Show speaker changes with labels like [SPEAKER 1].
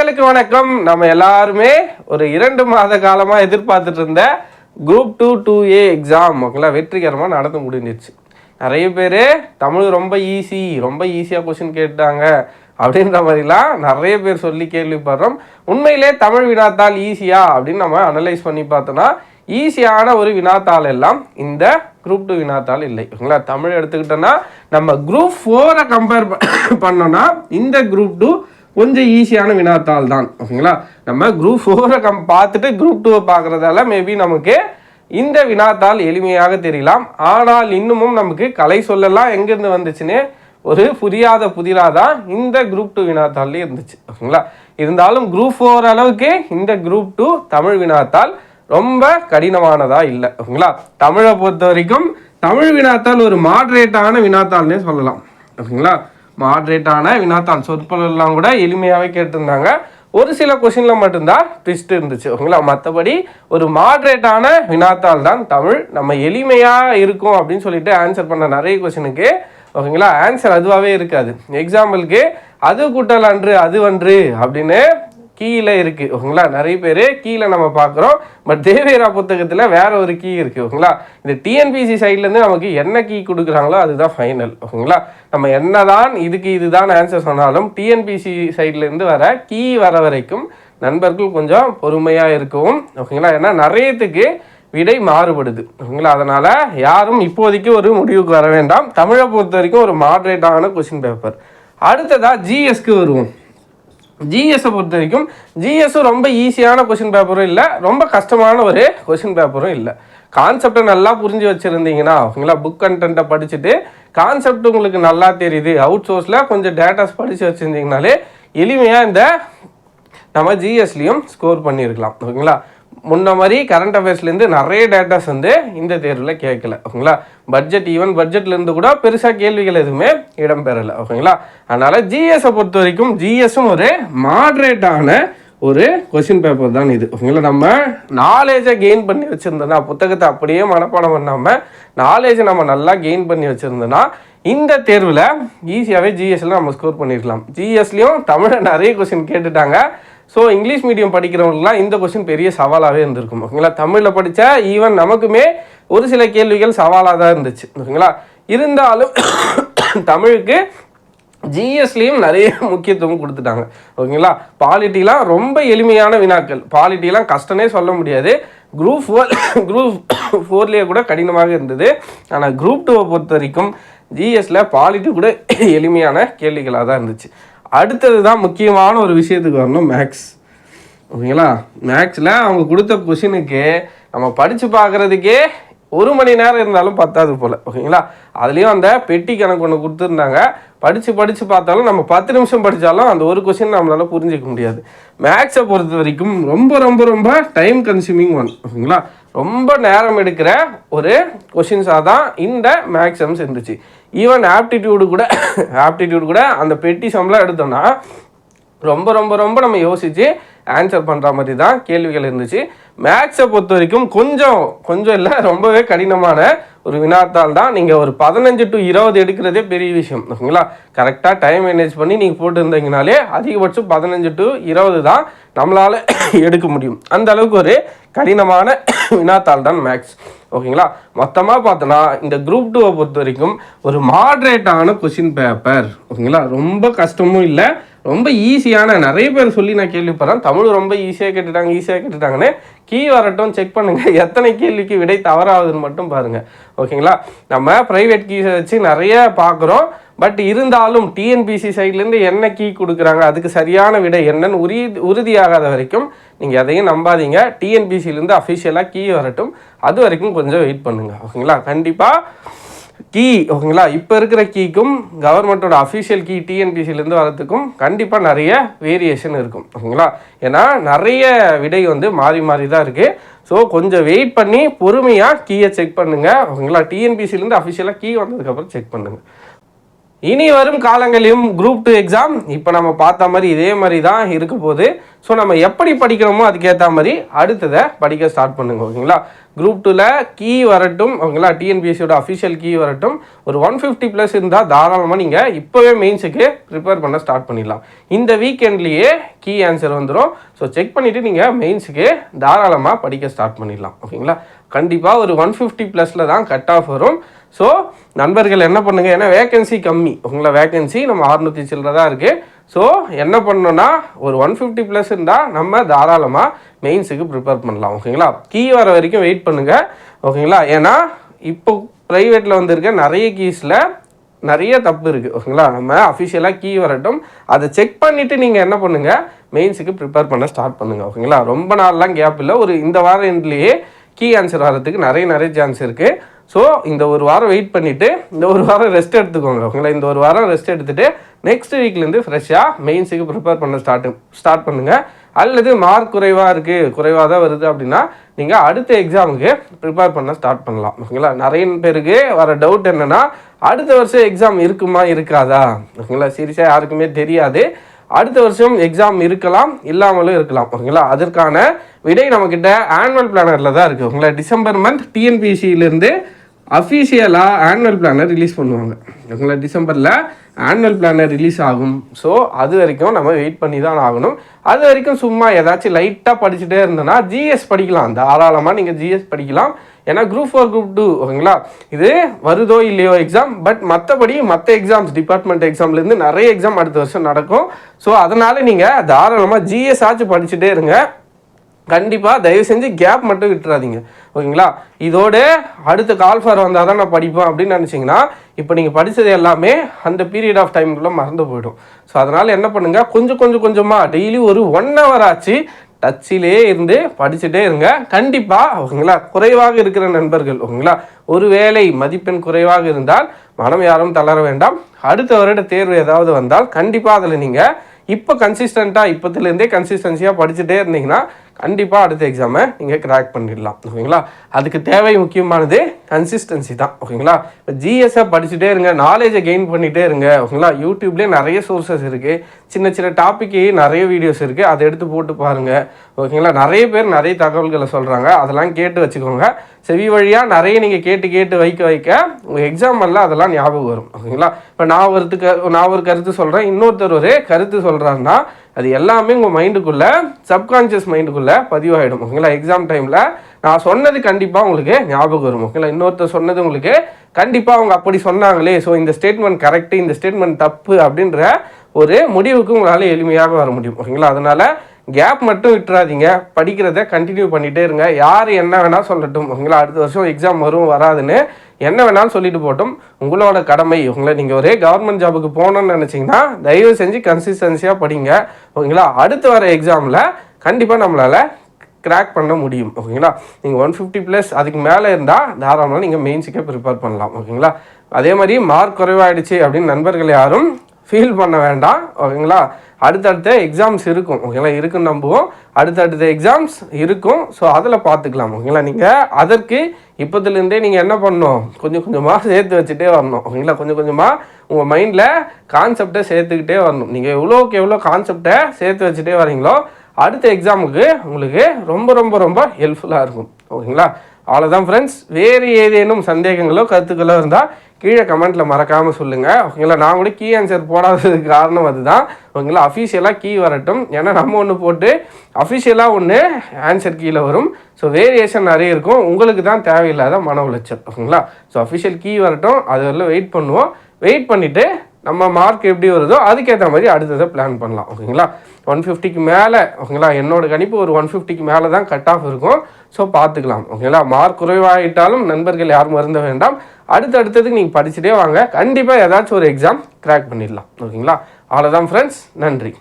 [SPEAKER 1] நண்பர்களுக்கு வணக்கம். நம்ம எல்லாருமே ஒரு இரண்டு மாத காலமாக எதிர்பார்த்துட்டு இருந்த group two two A exam ஓகேங்களா? வெற்றிகரமாக நடந்து முடிஞ்சிருச்சு நிறைய பேர் தமிழ் ரொம்ப ஈஸி ரொம்ப ஈஸியாக கொஷின் கேட்டாங்க அப்படின்ற மாதிரிலாம் நிறைய பேர் சொல்லி கேள்விப்படுறோம். உண்மையிலே தமிழ் வினாத்தாள் ஈஸியா அப்படின்னு நம்ம அனலைஸ் பண்ணி பார்த்தோன்னா ஈஸியான ஒரு வினாத்தாள் எல்லாம் இந்த குரூப் டூ வினாத்தாள் இல்லை. ஓகேங்களா? தமிழ் எடுத்துக்கிட்டோன்னா நம்ம குரூப் ஃபோரை கம்பேர் பண்ணோன்னா இந்த குரூப் டூ கொஞ்சம் ஈஸியான வினாத்தாள் தான் ஓகேங்களா? நம்ம குரூப் ஃபோரை கம் பார்த்துட்டு குரூப் டூவை பார்க்குறதால மேபி நமக்கு இந்த வினாத்தாள் எளிமையாக தெரியலாம். ஆனால் இன்னமும் நமக்கு கலை சொல்லலாம் எங்கேருந்து வந்துச்சுன்னு ஒரு புரியாத புதிராக தான் இந்த குரூப் டூ வினாத்தாள்லேயே இருந்துச்சு ஓகேங்களா? இருந்தாலும் குரூப் ஃபோர் அளவுக்கு இந்த குரூப் டூ தமிழ் வினாத்தாள் ரொம்ப கடினமானதாக இல்லை ஓகேங்களா? தமிழை பொறுத்த வரைக்கும் தமிழ் வினாத்தாள் ஒரு மாட்ரேட்டான வினாத்தாள்னே சொல்லலாம் ஓகேங்களா? மாட்ரேட்டான வினாத்தாள் சொற்பொருள்லாம் கூட எளிமையாகவே கேட்டிருந்தாங்க. ஒரு சில கொஷினில் மட்டும்தான் ட்விஸ்ட் இருந்துச்சு ஓகேங்களா மற்றபடி ஒரு மாட்ரேட்டான வினாத்தாள் தான் தமிழ். நம்ம எளிமையாக இருக்கும் அப்படின்னு சொல்லிட்டு ஆன்சர் பண்ண நிறைய கொஷினுக்கு ஓகேங்களா ஆன்சர் அதுவாகவே இருக்காது. எக்ஸாம்பிளுக்கு அது கூட்டல் அன்று அது அன்று அப்படின்னு கீழே இருக்கு ஓகேங்களா? நிறைய பேர் கீழே நம்ம பார்க்குறோம். பட் தேவேரா புத்தகத்தில் வேற ஒரு கீ இருக்கு ஓகேங்களா? இந்த டிஎன்பிசி சைட்லேருந்து நமக்கு என்ன கீ கொடுக்குறாங்களோ அதுதான் ஃபைனல் ஓகேங்களா? நம்ம என்னதான் இதுக்கு இதுதான் ஆன்சர் சொன்னாலும் டிஎன்பிசி சைட்லேருந்து வர கீ வர வரைக்கும் நண்பர்கள் கொஞ்சம் பொறுமையாக இருக்கவும் ஓகேங்களா? ஏன்னா நிறையத்துக்கு விடை மாறுபடுது ஓகேங்களா? அதனால் யாரும் இப்போதைக்கு ஒரு முடிவுக்கு வர வேண்டாம். தமிழை பொறுத்த வரைக்கும் ஒரு மாட்ரேட்டான கொஸ்டின் பேப்பர் அடுத்ததாக ஜிஎஸ்க்கு வருவோம். ஜிஎஸை பொறுத்த வரைக்கும் ஜிஎஸும் ரொம்ப ஈஸியான கொஷின் பேப்பரும் இல்லை ரொம்ப கஷ்டமான ஒரு கொஷின் பேப்பரும் இல்லை. கான்செப்டை நல்லா புரிஞ்சு வச்சுருந்தீங்கன்னா ஓகேங்களா? புக் கண்டென்ட்டை படிச்சுட்டு கான்செப்ட் உங்களுக்கு நல்லா தெரியுது. அவுட் சோர்ஸில் கொஞ்சம் டேட்டாஸ் படித்து வச்சுருந்தீங்கனாலே எளிமையாக இந்த நம்ம ஜிஎஸ்லேயும் ஸ்கோர் பண்ணியிருக்கலாம். ஓகேங்களா? முன்ன மாதிரி கரண்ட் அஃபேர்ஸ்லேருந்து நிறைய டேட்டாஸ் வந்து இந்த தேர்வில் கேட்கல ஓகேங்களா? பட்ஜெட் ஈவன் பட்ஜெட்லேருந்து கூட பெருசாக கேள்விகள் எதுவுமே இடம்பெறலை ஓகேங்களா? அதனால் ஜிஎஸை பொறுத்த வரைக்கும் ஜிஎஸும் ஒரு மாட்ரேட்டான ஒரு கொஷின் பேப்பர் தான் இது ஓகேங்களா? நம்ம நாலேஜை கெயின் பண்ணி வச்சுருந்தோன்னா புத்தகத்தை அப்படியே மனப்பாடம் பண்ணாமல் நாலேஜை நம்ம நல்லா கெயின் பண்ணி வச்சுருந்தோன்னா இந்த தேர்வில் ஈஸியாகவே ஜிஎஸ்ல நம்ம ஸ்கோர் பண்ணியிருக்கலாம் ஜிஎஸ்லேயும் தமிழை நிறைய கொஷின் கேட்டுட்டாங்க. ஸோ இங்கிலீஷ் மீடியம் படிக்கிறவங்களுக்குலாம் இந்த கொஸ்டின் பெரிய சவாலாகவே இருந்திருக்கும். ஓகேங்களா? தமிழில் படித்தா ஈவன் நமக்குமே ஒரு சில கேள்விகள் சவாலாக தான் இருந்துச்சு. ஓகேங்களா? இருந்தாலும் தமிழுக்கு ஜிஎஸ்லேயும் நிறைய முக்கியத்துவம் கொடுத்துட்டாங்க. ஓகேங்களா? பாலிட்டிலாம் ரொம்ப எளிமையான வினாக்கள். பாலிட்டிலாம் கஷ்டமே சொல்ல முடியாது. குரூப் ஃபோர் குரூப் ஃபோர்லேயே கூட கடினமாக இருந்தது. ஆனால் குரூப் டூவை பொறுத்த வரைக்கும் ஜிஎஸ்ல பாலிட்டி கூட எளிமையான கேள்விகளாக தான் இருந்துச்சு. அடுத்தது தான் முக்கியமான ஒரு விஷயத்துக்கு வரணும் மேக்ஸ் ஓகேங்களா மேக்ஸில் அவங்க கொடுத்த கொஷினுக்கு நம்ம படித்து பார்க்குறதுக்கே ஒரு மணி நேரம் இருந்தாலும் பத்தாது போல் ஓகேங்களா? அதுலேயும் அந்த பெட்டி கணக்கு ஒன்று கொடுத்துருந்தாங்க. படித்து படித்து பார்த்தாலும் நம்ம பத்து நிமிஷம் படித்தாலும் அந்த ஒரு கொஷின் நம்மளால் புரிஞ்சிக்க முடியாது. மேக்ஸை பொறுத்த வரைக்கும் ரொம்ப ரொம்ப ரொம்ப டைம் கன்சியூமிங் ஒன் ஓகேங்களா? ரொம்ப நேரம் எடுக்கிற ஒரு கொஷின்ஸாக தான் இந்த மேக்ஸம்ஸ் இருந்துச்சு ஈவன் ஆப்டிடியூடு கூட ஆப்டிடியூடு கூட அந்த பெட்டி சம்லாம் எடுத்தோம்னா ரொம்ப ரொம்ப ரொம்ப நம்ம யோசித்து ஆன்சர் பண்ணுற மாதிரி தான் கேள்விகள் இருந்துச்சு. மேக்ஸை பொறுத்த வரைக்கும் கொஞ்சம் கொஞ்சம் இல்லை ரொம்பவே கடினமான ஒரு வினாத்தாள் தான். நீங்கள் ஒரு பதினஞ்சு டு இருபது எடுக்கிறதே பெரிய விஷயம் ஓகேங்களா? கரெக்டாக டைம் மேனேஜ் பண்ணி நீங்கள் போட்டுருந்தீங்கனாலே அதிகபட்சம் பதினஞ்சு டு இருபது தான் நம்மளால் எடுக்க முடியும். அந்த அளவுக்கு ஒரு கடினமான வினாத்தாள் தான் மேக்ஸ் ஓகேங்களா? மொத்தமாக பார்த்தோன்னா இந்த குரூப் டூவை பொறுத்த வரைக்கும் ஒரு மாட்ரேட்டான கொஷின் பேப்பர் ஓகேங்களா? ரொம்ப கஷ்டமும் இல்லை ரொம்ப ஈஸியான நிறைய பேர் சொல்லி நான் கேள்விப்படுறேன். தமிழ் ரொம்ப ஈஸியாக கேட்டுட்டாங்க ஈஸியாக கேட்டுட்டாங்கன்னு. கீ வரட்டும் செக் பண்ணுங்கள் எத்தனை கேள்விக்கு விடை தவறாகுதுன்னு மட்டும் பாருங்கள் ஓகேங்களா? நம்ம ப்ரைவேட் கீஸை வச்சு நிறைய பார்க்குறோம். பட் இருந்தாலும் டிஎன்பிசி சைட்லேருந்து என்ன கீ கொடுக்குறாங்க அதுக்கு சரியான விடை என்னன்னு உறுதி உறுதியாகாத வரைக்கும் நீங்கள் எதையும் நம்பாதீங்க. டிஎன்பிசிலேருந்து அஃபிஷியலாக கீ வரட்டும். அது வரைக்கும் கொஞ்சம் வெயிட் பண்ணுங்கள் ஓகேங்களா? கண்டிப்பாக கீ ஓகேங்களா? இப்போ இருக்கிற கீக்கும் கவர்மெண்ட்டோட அஃபிஷியல் கீ டிஎன்பிசிலேருந்து வரதுக்கும் கண்டிப்பாக நிறைய வேரியேஷன் இருக்கும் ஓகேங்களா? ஏன்னா நிறைய விடை வந்து மாறி மாறி தான் இருக்குது ஸோ கொஞ்சம் வெயிட் பண்ணி பொறுமையாக கீயை செக் பண்ணுங்கள் ஓகேங்களா? டிஎன்பிசிலேருந்து அஃபிஷியலாக கீ வந்ததுக்கப்புறம் செக் பண்ணுங்கள் இனி வரும் காலங்களிலும் குரூப் டூ எக்ஸாம் இப்போ நம்ம பார்த்த மாதிரி இதே மாதிரி தான் இருக்க போகுது. ஸோ நம்ம எப்படி படிக்கிறோமோ அதுக்கேற்ற மாதிரி அடுத்ததை படிக்க ஸ்டார்ட் பண்ணுங்க ஓகேங்களா? குரூப் டூவில் கீ வரட்டும் ஓகேங்களா? டிஎன்பிஎஸ்சியோட அஃபிஷியல் கீ வரட்டும். ஒரு ஒன் ஃபிஃப்டி ப்ளஸ் இருந்தால் தாராளமாக நீங்கள் இப்போவே மெயின்ஸுக்கு ப்ரிப்பேர் பண்ண ஸ்டார்ட் பண்ணிடலாம். இந்த வீக்கெண்ட்லேயே கீ ஆன்சர் வந்துடும் ஸோ செக் பண்ணிவிட்டு நீங்கள் மெயின்ஸுக்கு தாராளமாக படிக்க ஸ்டார்ட் பண்ணிடலாம் ஓகேங்களா? கண்டிப்பாக ஒரு ஒன் ஃபிஃப்டி ப்ளஸில் தான் கட் ஆஃப் வரும். ஸோ நண்பர்கள் என்ன பண்ணுங்கள் ஏன்னா வேகன்சி கம்மி. உங்களை வேகன்சி நம்ம அறுநூற்றி சில்லற தான் இருக்குது ஸோ என்ன பண்ணணும்னா ஒரு ஒன் ஃபிஃப்டி ப்ளஸ் இருந்தால் நம்ம தாராளமாக மெயின்ஸுக்கு ப்ரிப்பேர் பண்ணலாம். ஓகேங்களா? கீ வர வரைக்கும் வெயிட் பண்ணுங்கள் ஓகேங்களா? ஏன்னா இப்போ ப்ரைவேட்டில் வந்திருக்க நிறைய கீஸில் நிறைய தப்பு இருக்குது ஓகேங்களா? நம்ம அஃபிஷியலாக கீ வரட்டும். அதை செக் பண்ணிவிட்டு நீங்கள் என்ன பண்ணுங்கள் மெயின்ஸுக்கு ப்ரிப்பேர் பண்ண ஸ்டார்ட் பண்ணுங்கள் ஓகேங்களா? ரொம்ப நாள்லாம் கேப் இல்லை. ஒரு இந்த வாரம் எண்ட்லேயே கீ ஆன்சர் வரதுக்கு நிறைய நிறைய சான்ஸ் இருக்குது ஸோ இந்த ஒரு வாரம் வெயிட் பண்ணிவிட்டு இந்த ஒரு வாரம் ரெஸ்ட் எடுத்துக்கோங்க. ஓகேங்களா இந்த ஒரு வாரம் ரெஸ்ட் எடுத்துகிட்டு நெக்ஸ்ட் வீக்லேருந்து ஃப்ரெஷ்ஷாக மெயின்ஸுக்கு ப்ரிப்பேர் பண்ண ஸ்டார்ட் ஸ்டார்ட் பண்ணுங்கள் அல்லது மார்க் குறைவாக இருக்குது குறைவாக தான் வருது அப்படின்னா நீங்கள் அடுத்த எக்ஸாமுக்கு ப்ரிப்பேர் பண்ண ஸ்டார்ட் பண்ணலாம். ஓகேங்களா? நிறைய பேருக்கு வர டவுட் என்னென்னா அடுத்த வருஷம் எக்ஸாம் இருக்குமா இருக்காதா? ஓகேங்களா? சீரியஸாக யாருக்குமே தெரியாது. அடுத்த வருஷம் எக்ஸாம் இருக்கலாம் இல்லாமலும் இருக்கலாம். ஓகேங்களா? அதற்கான விடை நம்மக்கிட்ட ஆனுவல் பிளானரில் தான் இருக்குது உங்களை டிசம்பர் மந்த் டிஎன்பிசியிலேருந்து அஃபீஷியலாக ஆனுவல் பிளானை ரிலீஸ் பண்ணுவாங்க. ஓகேங்களா டிசம்பரில் ஆனுவல் பிளானை ரிலீஸ் ஆகும். ஸோ அது வரைக்கும் நம்ம வெயிட் பண்ணி தான் ஆகணும். அது வரைக்கும் சும்மா ஏதாச்சும் லைட்டாக படிச்சுட்டே இருந்தோன்னா ஜிஎஸ் படிக்கலாம். தாராளமாக நீங்கள் ஜிஎஸ் படிக்கலாம். ஏன்னா குரூப் ஃபோர் குரூப் டூ ஓகேங்களா? இது வருதோ இல்லையோ எக்ஸாம் பட் மற்றபடி மற்ற எக்ஸாம்ஸ் டிபார்ட்மெண்ட் எக்ஸாம்லேருந்து நிறைய எக்ஸாம் அடுத்த வருஷம் நடக்கும். ஸோ அதனால் நீங்கள் தாராளமாக ஜிஎஸ் ஆச்சு படிச்சுட்டே இருங்க. கண்டிப்பாக தயவு செஞ்சு கேப் மட்டும் விட்டுறாதீங்க. ஓகேங்களா? இதோட அடுத்த கால்ஃபார் வந்தால் தான் நான் படிப்பேன் அப்படின்னு நினச்சிங்கன்னா இப்போ நீங்கள் படித்தது எல்லாமே அந்த பீரியட் ஆஃப் டைமுக்குள்ளே மறந்து போயிடும். ஸோ அதனால் என்ன பண்ணுங்கள் கொஞ்சம் கொஞ்சம் கொஞ்சமாக டெய்லி ஒரு ஒன் ஹவர் ஆச்சு டச்சிலே இருந்து படிச்சுட்டே இருங்க. கண்டிப்பாக ஓகேங்களா? குறைவாக இருக்கிற நண்பர்கள் ஓகேங்களா? ஒரு வேலை மதிப்பெண் குறைவாக இருந்தால் மனம் யாரும் தளர வேண்டாம். அடுத்த வருட தேர்வு ஏதாவது வந்தால் கண்டிப்பாக அதில் நீங்கள் இப்போ கன்சிஸ்டண்ட்டாக இப்போத்துலேருந்தே கன்சிஸ்டன்சியாக படிச்சுட்டே இருந்தீங்கன்னா கண்டிப்பாக அடுத்த எக்ஸாமை நீங்கள் கிராக் பண்ணிடலாம். ஓகேங்களா? அதுக்கு தேவை முக்கியமானது கன்சிஸ்டன்சி தான். ஓகேங்களா? இப்போ ஜிஎஸ்ஸை படிச்சுட்டே இருங்க நாலேஜை கெயின் பண்ணிகிட்டே இருங்க. ஓகேங்களா? யூடியூப்லேயே நிறைய சோர்சஸ் இருக்குது சின்ன சின்ன டாப்பிக்கு நிறைய வீடியோஸ் இருக்குது அதை எடுத்து போட்டு பாருங்கள் ஓகேங்களா? நிறைய பேர் நிறைய தகவல்களை சொல்கிறாங்க அதெல்லாம் கேட்டு வச்சுக்கோங்க. செவி வழியாக நிறைய நீங்கள் கேட்டு கேட்டு வைக்க வைக்க உங்கள் எக்ஸாம் எல்லாம் அதெல்லாம் ஞாபகம் வரும். ஓகேங்களா? இப்போ நான் ஒருத்துக்கு நான் ஒரு கருத்து சொல்கிறேன் இன்னொருத்தர் ஒரு கருத்து சொல்கிறாருன்னா அது எல்லாமே உங்கள் மைண்டுக்குள்ளே சப்கான்ஷியஸ் மைண்டுக்குள்ளே பதிவாகிடும் ஓகேங்களா? எக்ஸாம் டைமில் நான் சொன்னது கண்டிப்பாக உங்களுக்கு ஞாபகம் வரும். ஓகேங்களா? இன்னொருத்தர் சொன்னது உங்களுக்கு கண்டிப்பாக அவங்க அப்படி சொன்னாங்களே. ஸோ இந்த ஸ்டேட்மெண்ட் கரெக்டு இந்த ஸ்டேட்மெண்ட் தப்பு அப்படின்ற ஒரு முடிவுக்கு உங்களால் எளிமையாக வர முடியும். ஓகேங்களா? அதனால் கேப் மட்டும் விட்டுறாதீங்க. படிக்கிறத கண்டினியூ பண்ணிகிட்டே இருங்க. யார் என்ன வேணால் சொல்லட்டும். ஓகேங்களா அடுத்த வருஷம் எக்ஸாம் வரும் வராதுன்னு என்ன வேணாலும் சொல்லிட்டு போட்டோம் உங்களோட கடமை உங்களை நீங்கள் ஒரே கவர்மெண்ட் ஜாபுக்கு போகணும்னு நினச்சிங்கன்னா தயவு செஞ்சு கன்சிஸ்டன்சியாக படிங்க. ஓகேங்களா அடுத்து வர எக்ஸாமில் கண்டிப்பாக நம்மளால் கிராக் பண்ண முடியும். ஓகேங்களா? நீங்கள் ஒன் ஃபிஃப்டி ப்ளஸ் அதுக்கு மேலே இருந்தால் தாராளமாக நீங்கள் மெயின்ஸுக்கே ப்ரிப்பேர் பண்ணலாம். ஓகேங்களா? அதே மாதிரி மார்க் குறைவாயிடுச்சு அப்படின்னு நண்பர்கள் யாரும் ஃபீல் பண்ண வேண்டாம். ஓகேங்களா? அடுத்தடுத்த எக்ஸாம்ஸ் இருக்கும். ஓகேங்களா? இருக்குன்னு நம்புவோம். அடுத்தடுத்த எக்ஸாம்ஸ் இருக்கும். ஸோ அதில் பார்த்துக்கலாம். ஓகேங்களா? நீங்கள் அதற்கு இப்போத்துலேருந்தே நீங்கள் என்ன பண்ணணும்? கொஞ்சம் கொஞ்சமாக சேர்த்து வச்சுட்டே வரணும். ஓகேங்களா? கொஞ்சம் கொஞ்சமாக உங்கள் மைண்டில் கான்செப்டை சேர்த்துக்கிட்டே வரணும். நீங்கள் எவ்வளோக்கு எவ்வளோ கான்செப்டை சேர்த்து வச்சுட்டே வரீங்களோ அடுத்த எக்ஸாமுக்கு உங்களுக்கு ரொம்ப ரொம்ப ரொம்ப ஹெல்ப்ஃபுல்லாக இருக்கும். ஓகேங்களா? அவ்வளோதான் ஃப்ரெண்ட்ஸ் வேறு ஏதேனும் சந்தேகங்களோ கருத்துக்களோ இருந்தால் கீழே கமெண்ட்டில் மறக்காமல் சொல்லுங்கள் ஓகேங்களா? நான் கூட கீ ஆன்சர் போடாததுக்கு காரணம் அதுதான். ஓகேங்களா? அஃபிஷியலாக கீ வரட்டும். ஏன்னா நம்ம ஒன்று போட்டு அஃபிஷியலாக ஒன்று ஆன்சர் கீழே வரும். ஸோ வேரியேஷன் நிறைய இருக்கும். உங்களுக்கு தான் தேவையில்லாத மன உளைச்சல். ஓகேங்களா? ஸோ அஃபிஷியல் கீ வரட்டும். அது வரல வெயிட் பண்ணுவோம். வெயிட் பண்ணிவிட்டு நம்ம மார்க் எப்படி வருதோ அதுக்கேற்ற மாதிரி அடுத்ததை பிளான் பண்ணலாம் ஓகேங்களா ஒன் ஃபிஃப்டிக்கு மேலே ஓகேங்களா என்னோட கணிப்பு ஒரு ஒன் ஃபிஃப்டிக்கு மேலே தான் கட் ஆஃப் இருக்கும். ஸோ பார்த்துக்கலாம் ஓகேங்களா மார்க் குறைவாகிட்டாலும் நண்பர்கள் யாரும் மருந்த வேண்டாம். அடுத்தடுத்ததுக்கு நீங்கள் படிச்சுட்டே வாங்க. கண்டிப்பாக ஏதாச்சும் ஒரு எக்ஸாம் கிராக் பண்ணிடலாம் ஓகேங்களா அவ்வளோதான் ஃப்ரெண்ட்ஸ் நன்றி.